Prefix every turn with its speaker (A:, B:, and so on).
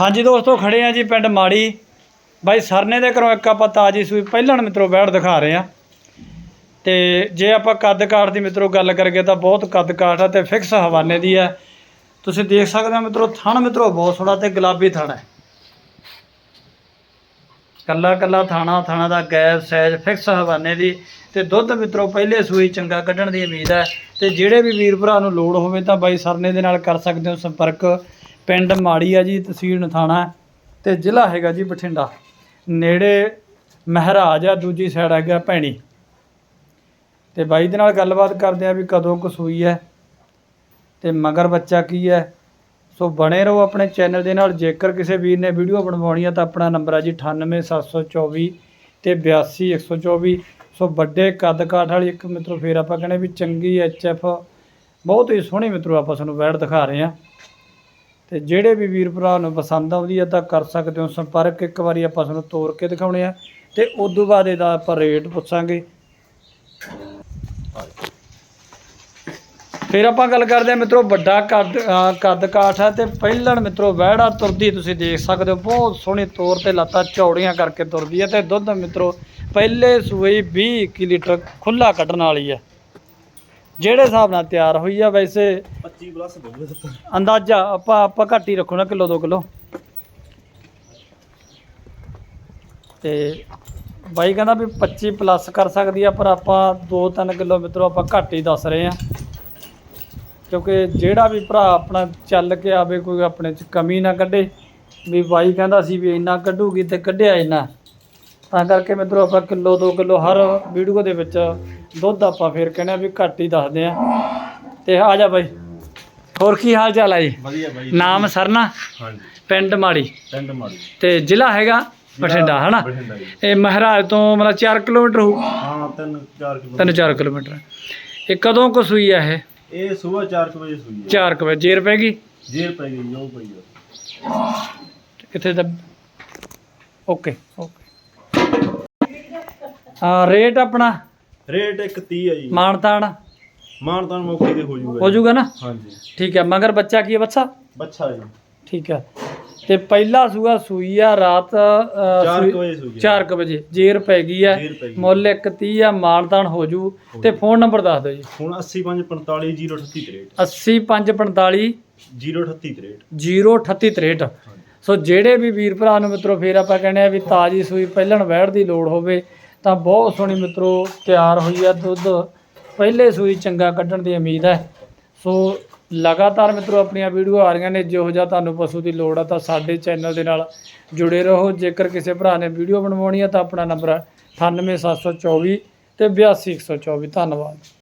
A: ਹਾਂਜੀ ਦੋਸਤੋ, ਖੜੇ ਆ ਜੀ ਪਿੰਡ ਮਾੜੀ। ਬਾਈ ਸਰਨੇ ਦੇ ਘਰੋਂ ਇੱਕ ਆਪਾਂ ਤਾਜੀ ਸੂਈ ਪਹਿਲਣ ਮਿੱਤਰੋ ਬੈੜ ਦਿਖਾ ਰਹੇ ਆ ਤੇ ਜੇ ਆਪਾਂ ਕੱਦ ਕਾਠ ਦੀ ਮਿੱਤਰੋ ਗੱਲ ਕਰੀਏ ਤਾਂ ਬਹੁਤ ਕੱਦ ਕਾਠ ਆ ਤੇ ਫਿਕਸ ਹਵਾਨੇ ਦੀ ਆ। ਤੁਸੀਂ ਦੇਖ ਸਕਦੇ ਹੋ ਮਿੱਤਰੋ, ਥਣ ਮਿੱਤਰੋ ਬਹੁਤ ਸੋਹਣਾ ਤੇ ਗੁਲਾਬੀ ਥਣ ਹੈ ਕੱਲਾ ਕੱਲਾ ਥਾਣਾ ਥਾਣਾ ਦਾ ਗੈਪ ਸਾਈਜ਼ ਫਿਕਸ ਹਵਾਨੇ ਦੀ। ਤੇ ਦੁੱਧ ਮਿੱਤਰੋ ਪਹਿਲੇ ਸੂਈ ਚੰਗਾ ਕੱਢਣ ਦੀ ਉਮੀਦ ਹੈ ਤੇ ਜਿਹੜੇ ਵੀ ਵੀਰ ਭਰਾ ਨੂੰ ਲੋੜ ਹੋਵੇ ਤਾਂ ਬਾਈ ਸਰਨੇ ਦੇ ਨਾਲ ਕਰ ਸਕਦੇ ਹੋ ਸੰਪਰਕ। ਪਿੰਡ ਮਾੜੀ ਆ ਜੀ ਤਹਿਸੀਲ ਨਥਾਣਾ ਤੇ ਜ਼ਿਲ੍ਹਾ ਹੈਗਾ ਜੀ ਬਠਿੰਡਾ। ਨੇੜੇ ਮਹਾਰਾਜ ਆ, ਦੂਜੀ ਸਾਈਡ ਹੈਗਾ ਭੈਣੀ। ਤੇ ਬਾਈ ਦੇ ਨਾਲ ਗੱਲਬਾਤ ਕਰਦੇ ਆ ਵੀ ਕਦੋਂ ਕੁ ਸੂਈ ਹੈ ਤੇ ਮਗਰ ਬੱਚਾ ਕੀ ਹੈ ਸੋ ਬਣੇ ਰਹੋ ਆਪਣੇ ਚੈਨਲ ਦੇ ਨਾਲ। ਜੇਕਰ ਕਿਸੇ ਵੀਰ ਨੇ ਵੀਡੀਓ ਬਣਵਾਉਣੀ ਆ ਤਾਂ ਆਪਣਾ ਨੰਬਰ ਆ ਜੀ 98724 ਤੇ 82124 ਸੋ ਵੱਡੇ ਕੱਦ ਕਾਠ ਵਾਲੀ ਇੱਕ ਮਿੱਤਰੋ ਫੇਰ ਆਪਾਂ ਕਹਿੰਦੇ ਵੀ ਚੰਗੀ ਐਚਐਫ ਬਹੁਤ ਹੀ ਸੋਹਣੀ ਮਿੱਤਰੋ ਆਪਾਂ ਤੁਹਾਨੂੰ ਵੈੜ ਦਿਖਾ ਰਹੇ ਹਾਂ ਤੇ ਜਿਹੜੇ ਵੀ ਵੀਰ ਭਰਾ ਨੂੰ ਪਸੰਦ ਆਉਂਦੀ ਹੈ ਤਾਂ ਕਰ ਸਕਦੇ ਹੋ ਸੰਪਰਕ। ਇੱਕ ਵਾਰੀ ਆਪਾਂ ਤੁਹਾਨੂੰ ਤੋੜ ਕੇ ਦਿਖਾਉਣੇ ਆ ਤੇ ਉਸ ਤੋਂ ਬਾਅਦ ਇਹਦਾ ਆਪਾਂ ਰੇਟ ਪੁੱਛਾਂਗੇ। ਫਿਰ ਆਪਾਂ ਗੱਲ ਕਰਦੇ ਹਾਂ ਮਿੱਤਰੋ ਵੱਡਾ ਕੱਦ ਕੱਦ ਕਾਠ ਹੈ ਤੇ ਪਹਿਲਣ ਮਿੱਤਰੋ ਵਹਿੜਾ ਤੁਰਦੀ ਤੁਸੀਂ ਦੇਖ ਸਕਦੇ ਹੋ, ਬਹੁਤ ਸੋਹਣੀ ਤੌਰ ਤੇ ਲੱਤਾਂ ਚੌੜੀਆਂ ਕਰਕੇ ਤੁਰਦੀ ਹੈ ਤੇ ਦੁੱਧ ਮਿੱਤਰੋ ਪਹਿਲੇ ਸੂਈ 20 21 ਲੀਟਰ ਖੁੱਲਾ ਕੱਢਣ ਵਾਲੀ ਹੈ ਜਿਹੜੇ ਹਿਸਾਬ ਨਾਲ ਤਿਆਰ ਹੋਈ ਆ ਵੈਸੇ
B: 25 ਪਲੱਸ ਬਹੁਤ
A: ਅੰਦਾਜ਼ਾ ਆਪਾਂ ਆਪਾਂ ਘੱਟ ਹੀ ਰੱਖੋ ਨਾ ਕਿਲੋ 2 ਕਿਲੋ। ਤੇ ਬਾਈ ਕਹਿੰਦਾ ਵੀ 25 ਪਲੱਸ ਕਰ ਸਕਦੀ ਆ ਪਰ ਆਪਾਂ 2-3 ਕਿਲੋ ਮਿੱਤਰੋ ਆਪਾਂ ਘੱਟ ਹੀ ਦੱਸ ਰਹੇ ਆ। ਕਿਉਂਕਿ ਜਿਹੜਾ ਵੀ ਭਰਾ ਆਪਣਾ ਚੱਲ ਕੇ ਆਵੇ ਕੋਈ ਆਪਣੇ ਚ ਕਮੀ ਨਾ ਕੱਢੇ। ਵੀ ਬਾਈ ਕਹਿੰਦਾ ਸੀ ਵੀ ਇੰਨਾ ਕੱਢੂਗੀ ਤੇ ਕੱਢਿਆ ਇੰਨਾ। ਤਾਂ ਕਰਕੇ ਮਿੱਤਰੋ ਆਪਾਂ ਕਿਲੋ 2 ਕਿਲੋ ਹਰ ਵੀਡੀਓ ਦੇ ਵਿੱਚ ਦੁੱਧ ਆਪਾਂ ਫੇਰ ਕਹਿੰਦੇ ਆ ਵੀ ਘੱਟ ਹੀ ਦੱਸਦੇ ਆ। ਤੇ ਆ ਜਾ ਬਾਈ। ਹੋਰ ਕੀ ਹਾਲ ਚਾਲ ਹੈ ਜੀ?
B: ਵਧੀਆ ਬਾਈ
A: ਨਾਮ ਸਰਨਾ?
B: ਹਾਂਜੀ।
A: ਪਿੰਡ ਮਾੜੀ।
B: ਟੈਂਡ ਮਾਰੀ
A: ਤੇ ਜ਼ਿਲ੍ਹਾ ਹੈਗਾ? ਬਠਿੰਡਾ ਹਨਾ? ਇਹ ਮਹਾਰਾਜ ਤੋਂ ਮਤਲਬ 4 ਕਿਲੋਮੀਟਰ ਹੋਊ?
B: ਹਾਂ 3 4 ਕਿਲੋ
A: 3-4 ਕਿਲੋਮੀਟਰ। ਇਹ ਕਦੋਂ ਕੁ ਸੂਈ ਆ ਇਹ?
B: ਇਹ ਸਵੇਰ 4 ਵਜੇ ਸੂਈ ਹੈ
A: 4 ਕੁ ਵਜੇ। ਜੇਰ ਪੈ ਗਈ?
B: ਜੇਰ ਪੈ ਗਈ ਜੋ ਪਈ ਹੈ
A: ਕਿੱਥੇ ਦਾ ਓਕੇ ਓਕੇ। ਆ ਰੇਟ ਆਪਣਾ?
B: ਰੇਟ 130 ਹੈ ਜੀ।
A: ਮਾਨਤਾਨ?
B: ਮਾਨ ਤਾਂ ਮੌਕੇ ਤੇ ਹੋ ਜੂਗਾ
A: ਹੋ ਜਾਊਗਾ ਨਾ?
B: ਹਾਂਜੀ।
A: ਠੀਕ ਹੈ ਮਗਰ ਬੱਚਾ ਕੀ ਹੈ ਬੱਚਾ?
B: ਬੱਚਾ ਜੀ।
A: ਠੀਕ ਹੈ। ਤੇ ਪਹਿਲਾ ਸੂਆ ਸੂਈ ਆ ਰਾਤ
B: 4 ਵਜੇ ਸੂਈ ਹੈ
A: 4 ਵਜੇ ਜੇਰ ਪੈ ਗਈ ਆ। ਮੁੱਲ 130 ਆ ਮਾਨਤਾਨ ਹੋ ਜੂ ਤੇ ਫੋਨ ਨੰਬਰ ਦੱਸ ਦਿਓ ਜੀ।
B: ਹੁਣ 8545 038
A: 8545
B: 038
A: 03863 ਸੋ ਜਿਹੜੇ ਵੀ ਵੀਰ ਭਰਾ ਨੂੰ ਮਿੱਤਰੋ ਫੇਰ ਆਪਾਂ ਕਹਿੰਦੇ ਆ ਵੀ ਤਾਜੀ ਸੂਈ ਪਹਿਲਣ ਵਹਿੜ ਦੀ ਲੋੜ ਹੋਵੇ ਤਾਂ ਬਹੁਤ ਸੋਹਣੀ ਮਿੱਤਰੋ ਤਿਆਰ ਹੋਈ ਆ ਦੁੱਧ। ਪਹਿਲੇ ਸੂਈ ਚੰਗਾ ਕੱਢਣ ਦੀ ਉਮੀਦ ਹੈ। ਸੋ ਲਗਾਤਾਰ ਮਿੱਤਰੋ ਆਪਣੀਆਂ ਵੀਡੀਓ ਆ ਰਹੀਆਂ ਨੇ, ਜਿਹੋ ਜਿਹਾ ਤੁਹਾਨੂੰ ਪਸ਼ੂ ਦੀ ਲੋੜ ਆ ਤਾਂ ਸਾਡੇ ਚੈਨਲ ਦੇ ਨਾਲ ਜੁੜੇ ਰਹੋ। ਜੇਕਰ ਕਿਸੇ ਭਰਾ ਨੇ ਵੀਡੀਓ ਬਣਵਾਉਣੀ ਆ ਤਾਂ ਆਪਣਾ ਨੰਬਰ ਹੈ 98724 ਤੇ 82124 ਧੰਨਵਾਦ।